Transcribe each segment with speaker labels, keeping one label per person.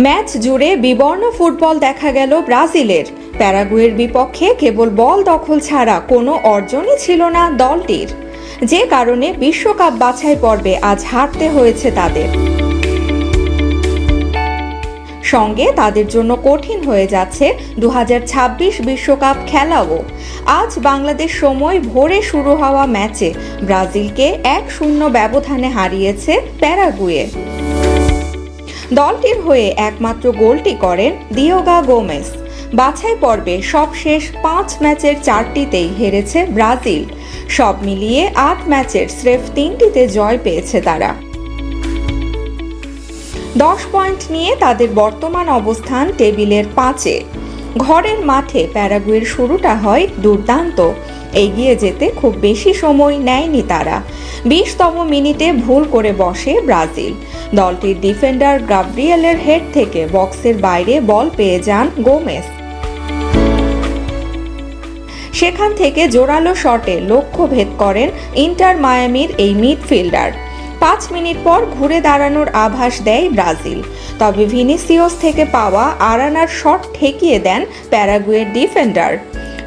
Speaker 1: Match জুড়ে বিবর্ণ football দেখা গেল ব্রাজিলের। প্যারাগুয়ের বিপক্ষে কেবল বল দখল ছাড়া কোনো অর্জনই ছিল না দলটির। যে কারণে বিশ্বকাপ বাছাই পর্বে আজ হারতে হয়েছে তাদের। সঙ্গে তাদের জন্য কঠিন হয়ে যাচ্ছে দু বিশ্বকাপ খেলাও। আজ বাংলাদেশ সময় ভোরে শুরু হওয়া ম্যাচে ব্রাজিলকে এক শূন্য ব্যবধানে হারিয়েছে প্যারাগুয়ে। দলটির হয়ে একমাত্র গোলটি করেন দিওগা গোমেস বাছাই পর্বে সবশেষ পাঁচ ম্যাচের চারটিতেই হেরেছে ব্রাজিল। সব মিলিয়ে আট ম্যাচের স্রেফ তিনটিতে জয় পেয়েছে তারা। দশ পয়েন্ট নিয়ে তাদের বর্তমান অবস্থান টেবিলের পাঁচে। ঘরের মাঠে প্যারাগুয়ের শুরুটা হয় দুর্দান্ত। এগিয়ে যেতে খুব বেশি সময় নেয়নি তারা। বিশতম মিনিটে ভুল করে বসে ব্রাজিল। দলটির ডিফেন্ডার গাব্রিয়েলের হেড থেকে বক্সের বাইরে বল পেয়ে যান গোমেস সেখান থেকে জোরালো শটে লক্ষ্য ভেদ করেন ইন্টার মায়ামির এই মিডফিল্ডার। পাঁচ মিনিট পর ঘুরে দাঁড়ানোর আভাস দেয় ব্রাজিল। তবে ভিনিসিওস থেকে পাওয়া আরানার শট ঠেকিয়ে দেন প্যারাগুয়ের ডিফেন্ডার।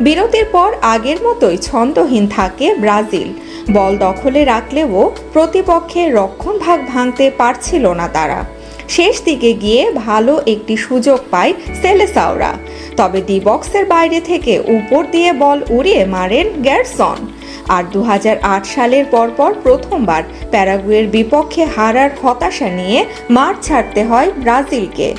Speaker 1: বিরতির পর আগের মতোই ছন্দহীন থাকে ব্রাজিল। বল দখলে রাখলেও প্রতিপক্ষের রক্ষণভাগ ভাঙতে পারছিল না তারা। শেষ দিকে গিয়ে ভালো একটি সুযোগ পায় সেলেসাওরা। তবে ডি বক্সের বাইরে থেকে উপর দিয়ে বল উড়িয়ে মারেন গ্যারসন। আর দু হাজার আট সালের পরপর প্রথমবার প্যারাগুয়ের বিপক্ষে হারার হতাশা নিয়ে মাঠ ছাড়তে হয় ব্রাজিলকে।